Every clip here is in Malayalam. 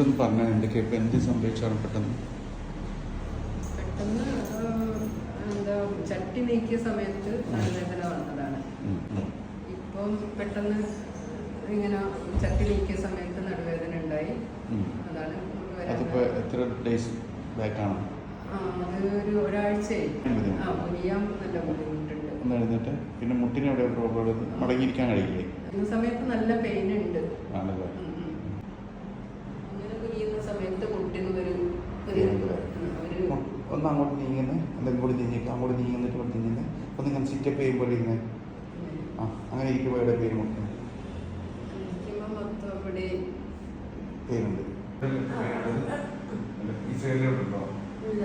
കഴിഞ്ഞിട്ടൊന്ന് പറഞ്ഞാൽ എന്തൊക്കെയാ ഇപ്പം എന്ത് സംഭവിച്ചാണ് പെട്ടെന്ന്. പെട്ടെന്ന് എന്താ ചട്ടി നീക്കിയ സമയത്ത് തലവേദന വന്നതാണ്. ഇപ്പം പെട്ടെന്ന് ഇങ്ങനെ ചട്ടി നീക്കിയ സമയത്ത് നടുവേദന ഉണ്ടായി. അതാണ് അതിപ്പോ എത്ര ഡേയ്സ് ബാക്കാണ് അത് ഒരു ഒരാഴ്ചയായി. ആ കുനിയാൻ നല്ല ബുദ്ധിമുട്ടുണ്ട്. ഒന്ന് എഴുന്നേറ്റ്. പിന്നെ മുട്ടിന് എവിടെ പ്രോബ്ലം മടങ്ങിയിരിക്കാൻ കഴിയില്ലേ? സമയത്ത് നല്ല പെയിൻ ഉണ്ട്. ആണല്ലേ ഉം, ഉം. ഇങ്ങനെ കുനിയുന്ന സമയത്ത് മുട്ടിന് ഒരു ഒരു വേദന. ഉം, ഒരു ഒന്ന് അങ്ങോട്ട് നീങ്ങുന്നത് അല്ലെങ്കിൽ ഇങ്ങോട്ട് നീങ്ങിയിട്ട് അങ്ങോട്ട് നീങ്ങുന്നിട്ട് ഇവിടെ നീങ്ങുന്നത് ഒന്ന് ഇങ്ങനെ സിറ്റപ്പ് ചെയ്യുമ്പോൾ ഇങ്ങനെ ആ അങ്ങനെ ഇരിക്കുമ്പോൾ ഇവിടെ പേര് മൊത്തം പേരുണ്ട്. ഈ സൈഡിലോട്ടുണ്ടോ ഇല്ല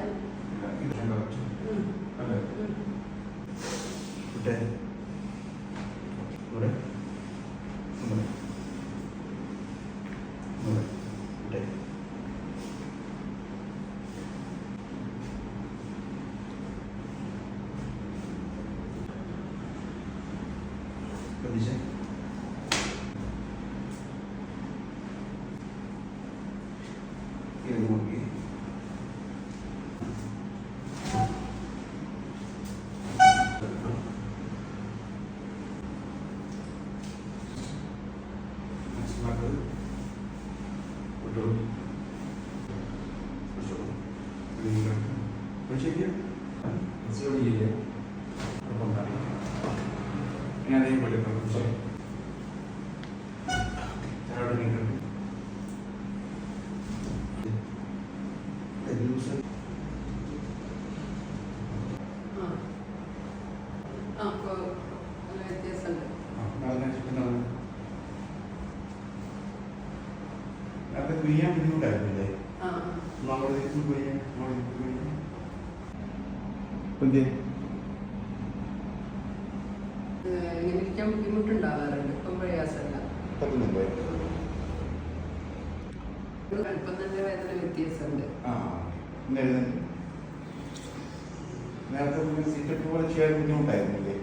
ഇതുണ്ടോ ഉം. അല്ലേ ഉം. ഇവിടെ ഇവിടെ ഇവിടെ ഇവിടെ ഇവിടെ ശ്രദ്ധിച്ചേ ഇത് നോക്കി മനസ്സിലാക്കുന്നത് ഒരു ഇപ്പൊ അതേ വ്യത്യാസമുണ്ട്. അത് കുരിയാൻ ബുദ്ധിമുട്ടായിരുന്നില്ലേ കുരിയാൻ നമ്മളെ കുരിയാൻ പുതിയ ഏഹ് ഇങ്ങനെ ഇരിക്കാൻ ബുദ്ധിമുട്ടുണ്ടാവാറുണ്ട്. ഇപ്പം പ്രയാസമല്ല. അല്പം നല്ല വേദന വ്യത്യാസമുണ്ട്. നേരത്തെ സിറ്റപ്പ് പോലെ ചെയ്യാൻ ബുദ്ധിമുട്ടായിരുന്നില്ലേ.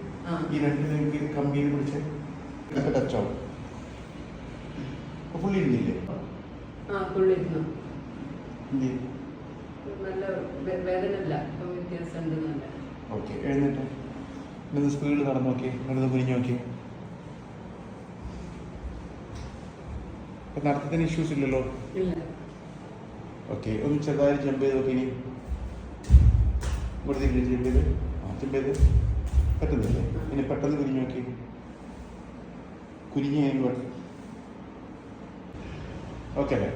ഈ രണ്ടിലേക്ക് കമ്പിയിൽ പിടിച്ച് ഇതൊക്കെ ടച്ചാവും അപ്പൊ പുള്ളി ഇരുന്നില്ലേ നല്ല വേ- വേദന ഇല്ല ഇപ്പം വ്യത്യാസമുണ്ട് നല്ല. ഓക്കെ എഴുന്നേറ്റ്. ഇന്ന് സ്പീഡ് നടന്നു നോക്കി നിങ്ങളിത് കുനിഞ്ഞു നോക്കി. നടത്തത്തിന് ഇഷ്യൂസ് ഇല്ലല്ലോ? ഇല്ല. ഓക്കെ ഒന്ന് ചെറുതായി ജമ്പ് ചെയ്ത് നോക്കി ഇനി. വെറുതെ ജമ്പ് ചെയ്ത്. ആ ജമ്പ് ചെയ്ത്. പറ്റുന്നില്ലേ? ഇനി പെട്ടെന്ന് കുനിഞ്ഞു നോക്കി. കുനിഞ്ഞ് കഴിഞ്ഞ് ഓക്കെ അല്ലേ.